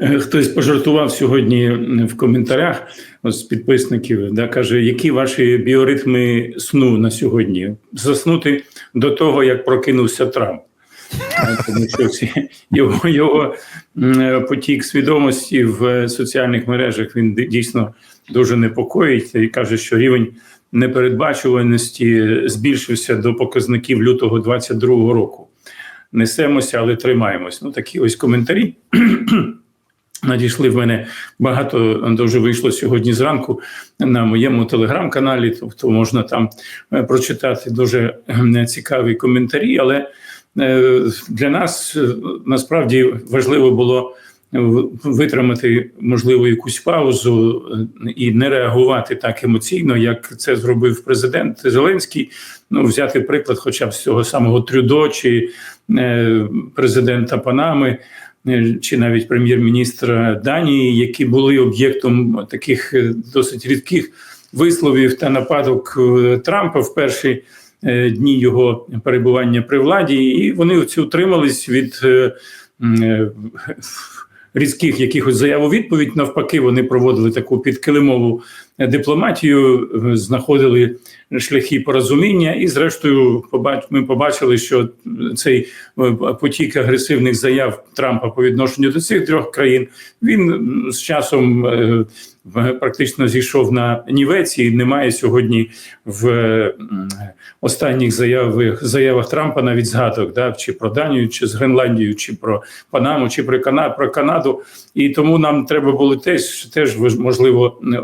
Е, Хтось пожартував сьогодні в коментарях з підписників, да, каже, які ваші біоритми сну на сьогодні? Заснути до того, як прокинувся Трамп. Е, Тому що його, його потік свідомості в соціальних мережах він дійсно дуже непокоїть і каже, що рівень непередбачуваності збільшився до показників лютого 22-го року. Несемося, але тримаємось. Ну такі ось коментарі. Надійшли в мене багато дуже вийшло сьогодні зранку на моєму телеграм-каналі. Тобто можна там е, прочитати дуже цікаві коментарі. Але е, для нас е, насправді важливо було витримати можливо якусь паузу і не реагувати так емоційно, як це зробив президент Зеленський. Ну, взяти приклад, хоча б з цього самого Трюдо чи президента Панами чи навіть прем'єр-міністра Данії, які були об'єктом таких е, досить рідких висловів та нападок е, Трампа в перші е, дні його перебування при владі, і вони оці утримались від різких якихось заяв у відповідь. Навпаки, вони проводили таку підкилимову дипломатію, знаходили шляхи порозуміння, і зрештою, ми побачили, що цей е, потік агресивних заяв Трампа по відношенню до цих трьох країн він з часом е, практично зійшов на нівець і немає сьогодні в останніх заявах заявах Трампа навіть згадок, да, чи про Данію, чи з Гренландією, чи про Панаму, чи про Кана про Канаду. І тому нам треба було теж теж можливо е,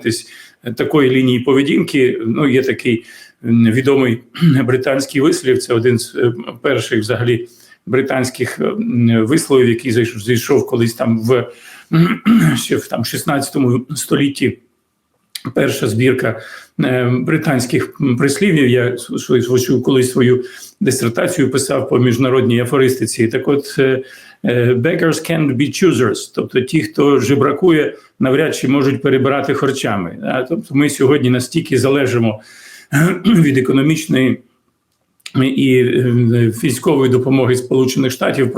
притриматись такої лінії поведінки. Ну є такий відомий британський вислів. Це один з е, перших взагалі британських висловів, який зайшов, зайшов колись там в ще в там 16 столітті. Перша збірка е, британських прислів'їв. Я колись свою дисертацію писав по міжнародній афористиці. Так, от е, е, beggars can't be choosers, тобто ті, хто жебракує, навряд чи можуть перебирати харчами. Тобто, ми сьогодні настільки залежимо від економічної і е, військової допомоги Сполучених Штатів,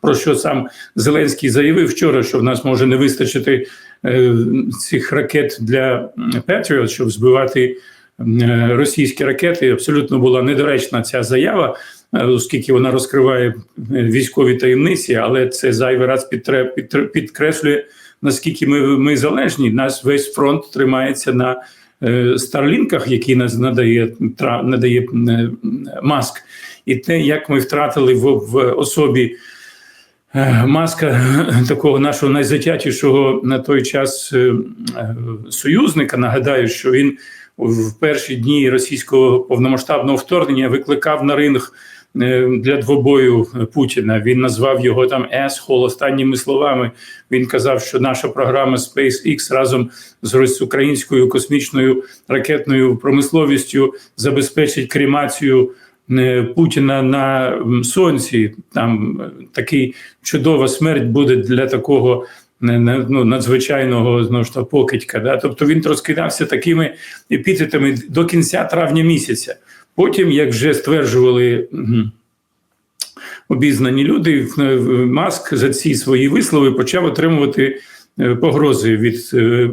про що сам Зеленський заявив вчора, що в нас може не вистачити е, цих ракет для Patriot, щоб збивати е, російські ракети. Абсолютно була недоречна ця заява, е, оскільки вона розкриває е, військові таємниці, але це зайвий раз підтр- підкреслює наскільки ми, ми залежні. Наш весь фронт тримається на е, старлінках, які нас надає надає е, маск, і те, як ми втратили в, в особі. е, Маска такого нашого найзатятішого на той час е, е, союзника. Нагадаю, що він в перші дні російського повномасштабного вторгнення викликав на ринг е, для двобою Путіна. Він назвав його там «asshole» останніми словами. Він казав, що наша програма SpaceX разом з українською космічною ракетною промисловістю забезпечить кремацію е, Путіна на сонці. Там е, такий чудова смерть буде для такого. Ну, надзвичайного знову ж таки, покидька. Да? Тобто він розкидався такими епітетами до кінця травня місяця. Потім, як вже стверджували обізнані люди, в- Маск за ці свої вислови почав отримувати е, погрози від е,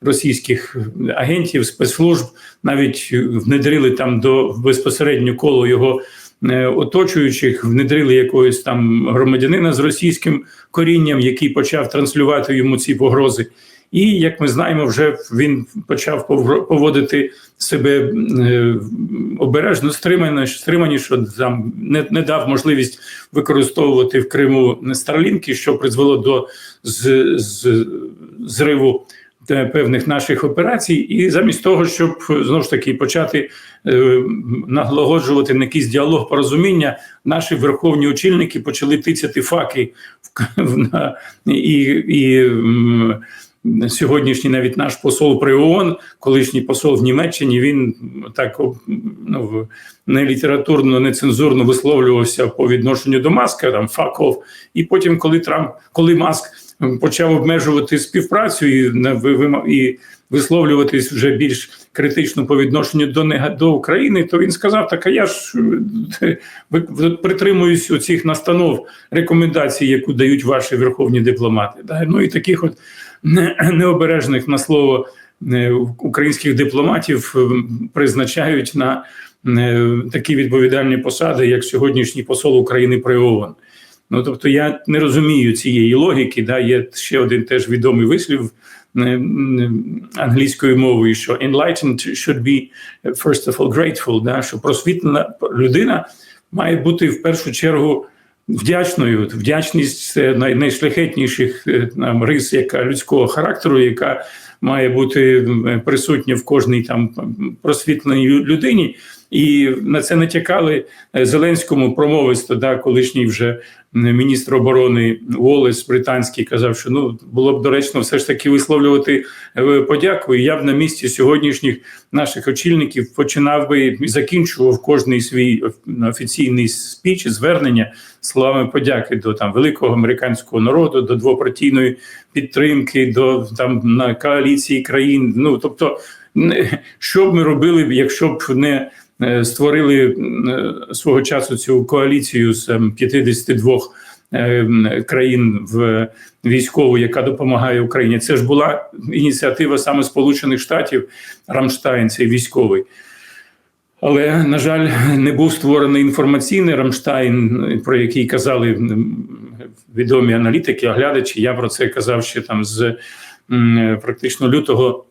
російських агентів, спецслужб, навіть внедрили там до безпосередньо коло його е, оточуючих, внедрили якогось там громадянина з російським корінням, який почав транслювати йому ці погрози. І як ми знаємо, вже він почав поводити себе е, обережно стримано, стримані, що там не, не дав можливість використовувати в Криму старлінки, що призвело до з, з, зриву е, певних наших операцій, і замість того, щоб знову ж таки почати е, налагоджувати на якийсь діалог порозуміння, наші верховні очільники почали тицяти факи в, в на і. і Сьогоднішній навіть наш посол при ООН, колишній посол в Німеччині, він так ну, не літературно, не цензурно висловлювався по відношенню до маска, там off. І потім, коли Трамп, коли Маск почав обмежувати співпрацю і і висловлюватись вже більш критично по відношенню до до України, то він сказав: так а я ж притримуюсь оцих настанов рекомендацій, яку дають ваші верховні дипломати. Ну і таких от необережних на слово е, українських дипломатів е, призначають на е, такі відповідальні посади, як сьогоднішній посол України при ООН. Ну тобто я не розумію цієї логіки. Да, є ще один теж відомий вислів англійською мовою, що enlightened should be first of all grateful, да, що просвітлена людина має бути в першу чергу вдячною. Вдячність найшляхетніших там, нам рис, яка людського характеру, яка має бути присутня в кожній там просвітленій людині. І на це натякали е, Зеленському промовисто, да, колишній вже міністр оборони Уоллес британський казав, що ну було б доречно все ж таки висловлювати е, подяку. І я б на місці сьогоднішніх наших очільників починав би і закінчував кожний свій офіційний спіч, звернення словами подяки до там великого американського народу, до двопартійної підтримки, до там на коаліції країн. Ну тобто, не- що б ми робили, якщо б не створили е, свого часу цю коаліцію з ем, 52 е, країн в військову, яка допомагає Україні. Це ж була ініціатива саме Сполучених Штатів Рамштайн, цей військовий. Але на жаль, не був створений інформаційний Рамштайн, про який казали відомі аналітики, оглядачі. Я про це казав ще там з практично лютого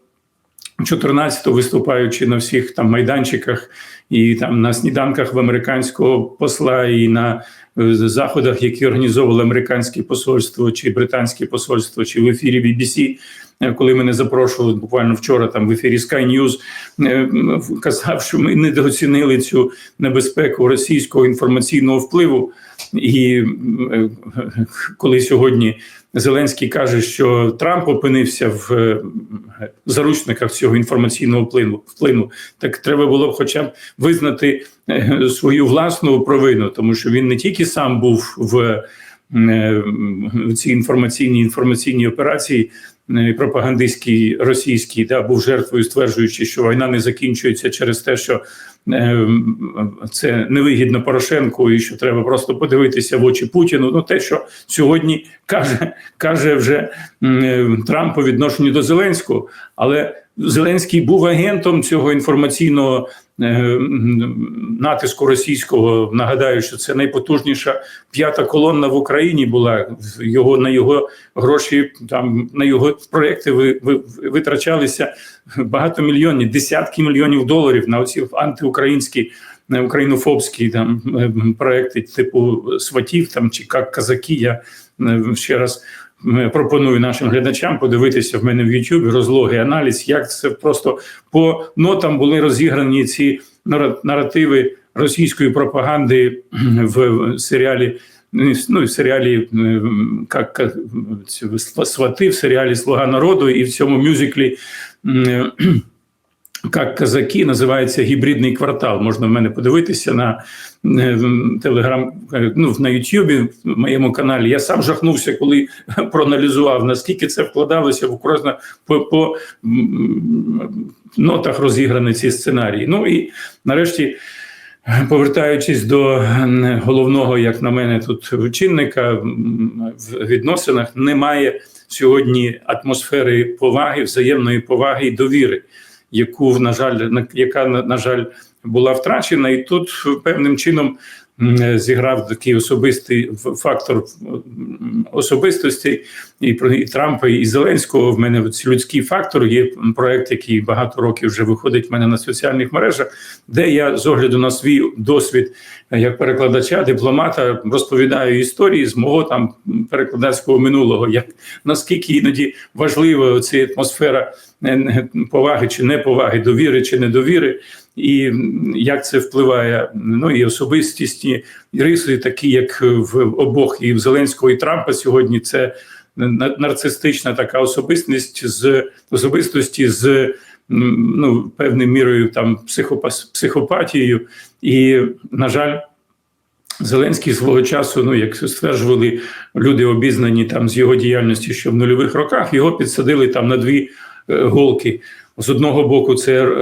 14-го, виступаючи на всіх там майданчиках і там на сніданках в американського посла, і на е, заходах, які організовували американське посольство чи британське посольство, чи в ефірі BBC, е, коли мене запрошували буквально вчора, там в ефірі Sky News, е, казав, що ми недооцінили цю небезпеку російського інформаційного впливу. І е, коли сьогодні Зеленський каже, що Трамп опинився в е, заручниках цього інформаційного впливу, вплину, так треба було б хоча б визнати е, свою власну провину, тому що він не тільки сам був в, в цій інформаційній інформаційній операції. Е, Пропагандистській російській да був жертвою, стверджуючи, що війна не закінчується через те, що е, це невигідно Порошенку, і що треба просто подивитися в очі Путіну. Ну те, що сьогодні каже, каже вже е, Трамп по відношенню до Зеленського, але Зеленський був агентом цього інформаційного натиску російського. Nагадаю, що це найпотужніша п'ята колонна в Україні була. Його на його гроші там на його проекти ви, ви, витрачалися багатомільйонні, десятки мільйонів доларів на оці антиукраїнські. е, Українофобські там е, проекти, типу сватів там чи як казаки. Я е, ще раз е, пропоную нашим глядачам подивитися в мене в Ютубі розлоги, аналіз, як це просто по нотам були розіграні ці нара- наративи російської пропаганди в серіалі. Ну, в серіалі как, как, свати, в серіалі Слуга народу і в цьому мюзиклі як казаки називається гібридний квартал. Можна в мене подивитися на е, телеграм, е, ну на Ютубі, в моєму каналі. Я сам жахнувся, коли проаналізував, наскільки це вкладалося в кожна по, по нотах розіграні ці сценарії. Ну і нарешті. Повертаючись до головного, як на мене, тут чинника в відносинах, немає сьогодні атмосфери поваги, взаємної поваги і довіри, яку на жаль, яка на, жаль була втрачена, і тут певним чином зіграв такий особистий фактор особистості і і Трампа, і Зеленського. В мене ці людський фактор. Є проект, який багато років вже виходить в мене на соціальних мережах, де я з огляду на свій досвід як перекладача, дипломата розповідаю історії з мого там перекладацького минулого, як наскільки іноді важлива ця атмосфера е, поваги чи неповаги, довіри чи недовіри, і як це впливає ну і особистісні риси, такі як в обох і в Зеленського і Трампа сьогодні. Це на- нарцистична така особистість з особистості з ну певною мірою там психопас, психопатією, і на жаль. Зеленський свого часу, ну як стверджували люди, обізнані там з його діяльності, що в нульових роках його підсадили там на дві е, голки. З одного боку, це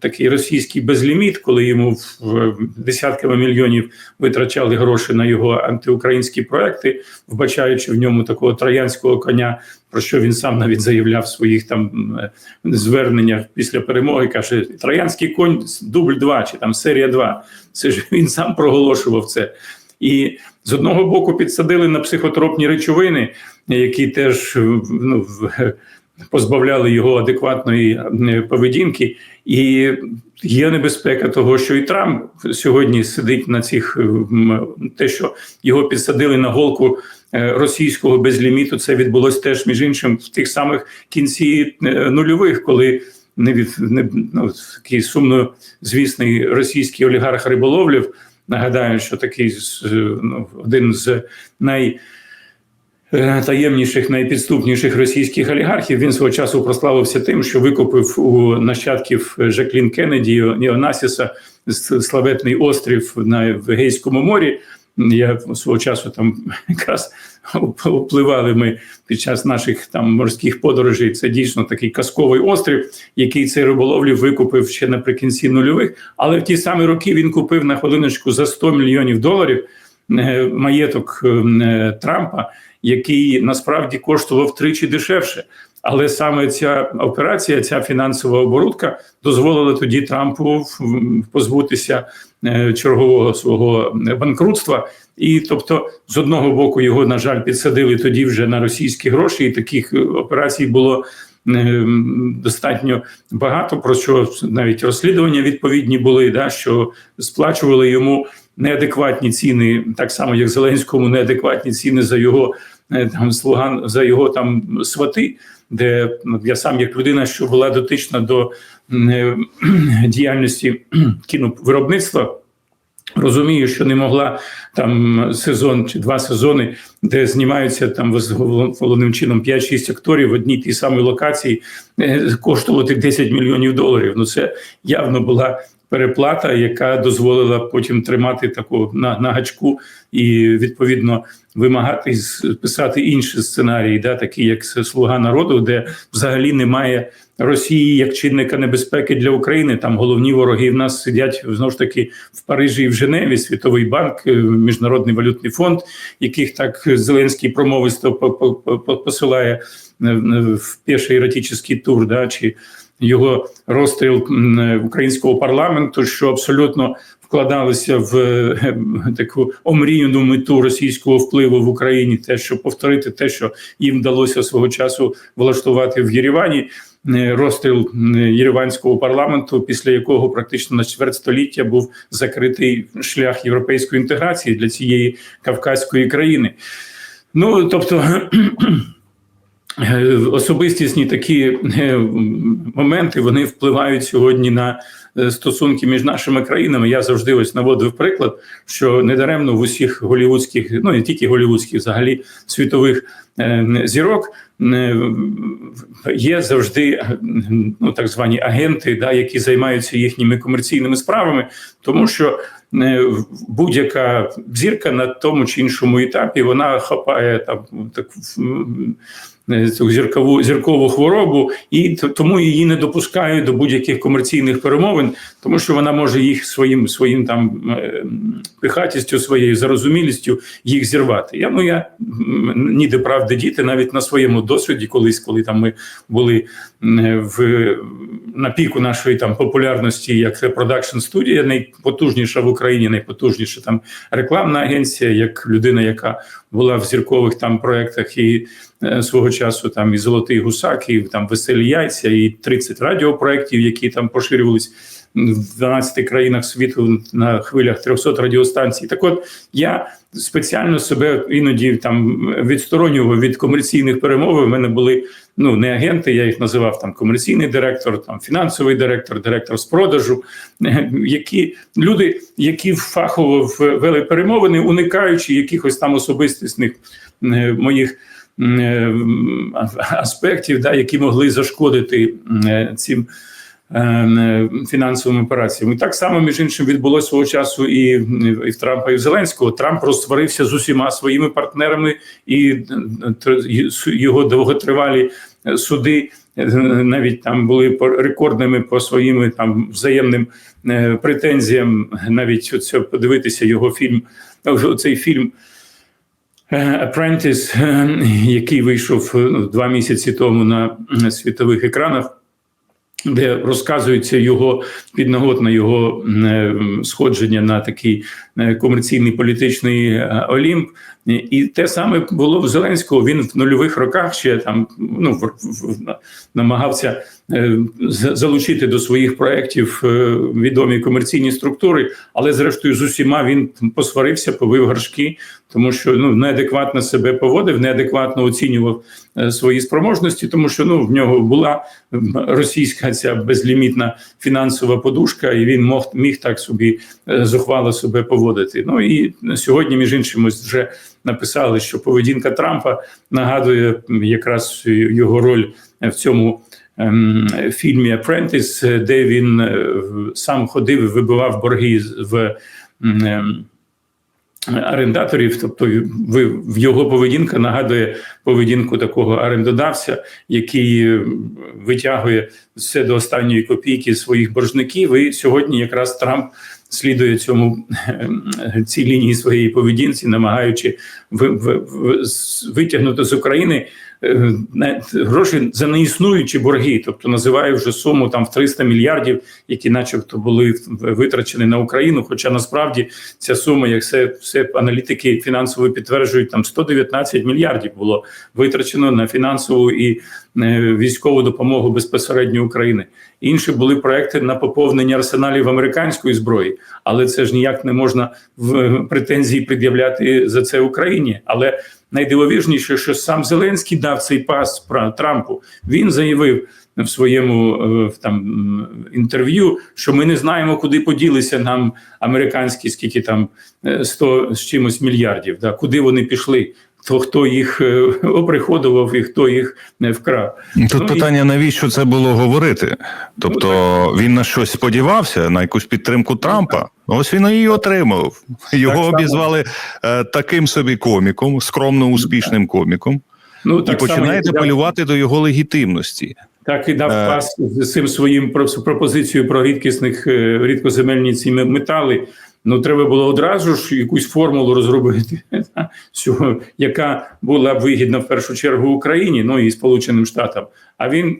такий російський безліміт, коли йому в десятками мільйонів витрачали гроші на його антиукраїнські проекти, вбачаючи в ньому такого троянського коня, про що він сам навіть заявляв в своїх там зверненнях після перемоги. каже: Троянський конь дубль 2 чи там серія 2. Це ж він сам проголошував це. І з одного боку підсадили на психотропні речовини, які теж ну, позбавляли його адекватної е, поведінки, і є небезпека того, що і Трамп сьогодні сидить на цих е, те, що його підсадили на голку е, російського безліміту. Це відбулося теж між іншим в тих самих кінці нульових, коли. Не від не ну, такий сумно звісний російський олігарх риболовлів. Нагадаю, що такий ну, один з най таємніших, найпідступніших російських олігархів. Він свого часу прославився тим, що викупив у нащадків Жаклін Кеннеді Неонасіса славетний острів на Егейському морі. Я свого часу там якраз впливали ми під час наших там морських подорожей. Це дійсно такий казковий острів, який цей риболовлів викупив ще наприкінці нульових. Але в ті самі роки він купив на хвилиночку за 100 мільйонів доларів е, маєток е, Трампа який насправді коштував тричі дешевше. Але саме ця операція, ця фінансова оборудка дозволила тоді Трампу позбутися е, чергового свого банкрутства. І тобто, з одного боку, його на жаль підсадили тоді вже на російські гроші, і таких е, операцій було. Е, достатньо багато про що навіть розслідування відповідні були, да що сплачували йому неадекватні ціни, так само як Зеленському, неадекватні ціни за його там слуган за його там свати, де я сам як людина, що була дотична до е, діяльності кіновиробництва. Розумію, що не могла там сезон чи два сезони, де знімаються там головним чином 5-6 акторів в одній тій самій локації, е, коштувати 10 мільйонів доларів. Ну це явно була переплата, яка дозволила потім тримати таку на, на гачку і відповідно вимагати писати інші сценарії, да, такі як Слуга народу, де взагалі немає Росії як чинника небезпеки для України. Там головні вороги в нас сидять знову ж таки в Парижі і в Женеві, Світовий банк, е, Міжнародний валютний фонд, яких так Зеленський промовисто посилає е, в піший еротичний тур, да, чи його розстріл українського парламенту, що абсолютно вкладалися в е, таку омріяну мету російського впливу в Україні, те, щоб повторити те, що їм вдалося свого часу влаштувати в Єревані. Е, розстріл єреванського парламенту, після якого практично на чверть століття був закритий шлях європейської інтеграції для цієї кавказької країни. Ну тобто особистісні такі е, моменти вони впливають сьогодні на е, стосунки між нашими країнами. Я завжди ось наводив приклад, що недаремно в усіх голівудських, ну не тільки голівудських, взагалі світових зірок є завжди ну так звані агенти, да, які займаються їхніми комерційними справами, тому що будь-яка зірка на тому чи іншому етапі вона хапає там так Е, цю зіркову зіркову хворобу, і тому її не допускають до будь-яких комерційних перемовин, тому що вона може їх своїм своїм там е, пихатістю, своєю зарозумілістю їх зірвати. Я ну я ніде правди діти навіть на своєму досвіді, колись, коли там ми були в на піку нашої там популярності, як репродакшн студія, найпотужніша в Україні, найпотужніша там рекламна агенція, як людина, яка була в зіркових там проектах і е, свого часу там і Золотий Гусак, і там Веселі Яйця, і 30 радіопроєктів, які там поширювались в 12 країнах світу на хвилях 300 радіостанцій. Так, от я спеціально себе іноді там відсторонював від комерційних перемов. У мене були ну не агенти, я їх називав там комерційний директор, там фінансовий директор, директор з продажу, які люди, які фахово вели перемовини, уникаючи якихось там особистісних е, моїх. Е, аспектів, да, які могли зашкодити е, цим фінансовими операціями. Так само, між іншим, відбулося свого часу і, і в Трампа, і в Зеленського. Трамп розсварився з усіма своїми партнерами, і е, його довготривалі е, суди е, навіть там були рекордними по своїм там взаємним е, претензіям. Навіть оце подивитися його фільм, е, цей фільм. е, Apprentice, е, який вийшов е, ну, два місяці тому на е, світових екранах, де розказується його підноготне його е, сходження на такий е, комерційний політичний е, олімп. І те саме було в Зеленського. Він в нульових роках ще там ну намагався залучити до своїх проєктів е, відомі комерційні структури, але зрештою з усіма він посварився, повив горшки, тому що ну неадекватно себе поводив, неадекватно оцінював е, свої спроможності, тому що ну в нього була російська ця безлімітна фінансова подушка, і він мог міг так собі е, зухвало себе поводити. Ну і сьогодні, між іншим, вже написали, що поведінка Трампа нагадує якраз його роль в цьому. Ем, Фільмі Apprentice, де він е, сам ходив і вибивав борги в ем, орендаторів, тобто ви в його поведінка нагадує поведінку такого орендодавця, який е, витягує все до останньої копійки своїх боржників. І сьогодні якраз Трамп слідує цьому е, цій лінії своєї поведінці, намагаючи витягнути з України гроші за неіснуючі борги, тобто називає вже суму там в 300 мільярдів, які, начебто, були витрачені на Україну. Хоча насправді ця сума, як все, все аналітики фінансово підтверджують, там 119 мільярдів було витрачено на фінансову і е, військову допомогу безпосередньо України. Інші були проекти на поповнення арсеналів американської зброї, але це ж ніяк не можна в претензії пред'являти за це Україні. Але найдивовижніше, що сам Зеленський дав цей пас про Трампу. Він заявив в своєму е, там інтерв'ю, що ми не знаємо, куди поділися нам американські, скільки там е, 100 з чимось мільярдів. Да, куди вони пішли. То хто їх е, оприходував і хто їх не вкрав. Тут Ну, і- питання, навіщо це було говорити? Тобто він на щось сподівався, на якусь підтримку Трампа. Ось він її отримав. Його само. обізвали е, таким собі коміком, скромно успішним коміком, Ну так само, починаєте як- полювати до його легітимності. Так і дав Е. пас з цим своїм пропозицією про рідкісних рідкоземельні ці метали. Ну треба було одразу ж якусь формулу розробити, що, яка була б вигідна в першу чергу Україні, ну і Сполученим Штатам. А він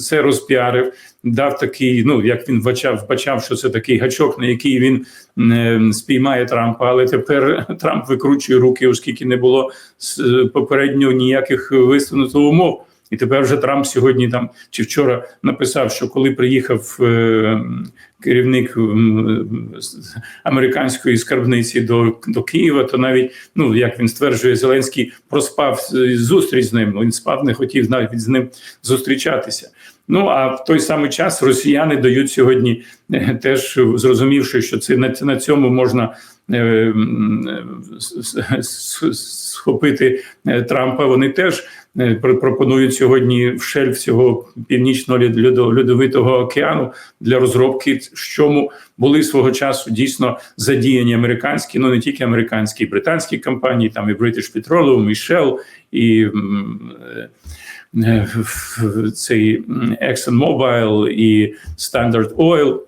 це розпіарив, дав такий. Ну як він вбачав, вбачав, що це такий гачок, на який він е, спіймає Трампа. Але тепер Трамп викручує руки, оскільки не було попередньо ніяких висунуто умов. І тепер вже Трамп сьогодні там чи вчора написав, що коли приїхав е, керівник американської скарбниці до, до Києва, то навіть ну як він стверджує, Зеленський проспав зустріч з ним. Він спав, не хотів навіть з ним зустрічатися. Ну а в той самий час росіяни дають сьогодні е, теж зрозумівши, що це на, на цьому можна е, е, схопити е, Трампа. Вони теж пропонують сьогодні в шельф цього північного льодовитого океану для розробки, чому були свого часу дійсно задіяні американські, ну не тільки американські, і британські компанії, там і British Petroleum, і Shell, і е, цей м, ExxonMobil, і Standard Oil.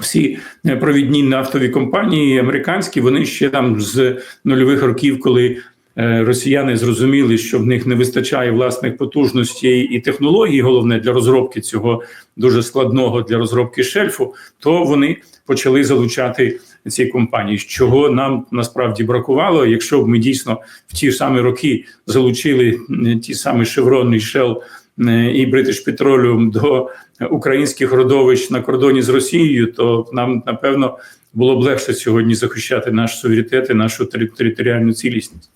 Всі е, провідні нафтові компанії американські, вони ще там з нульових років, коли е, росіяни зрозуміли, що в них не вистачає власних потужностей і технологій, головне для розробки цього дуже складного для розробки шельфу, то вони почали залучати ці компанії. Чого нам насправді бракувало, якщо б ми дійсно в ті ж самі роки залучили ті самі Shell е, і British Petroleum до українських родовищ на кордоні з Росією, то нам напевно було б легше сьогодні захищати наш суверенітет і нашу тери- територіальну цілісність.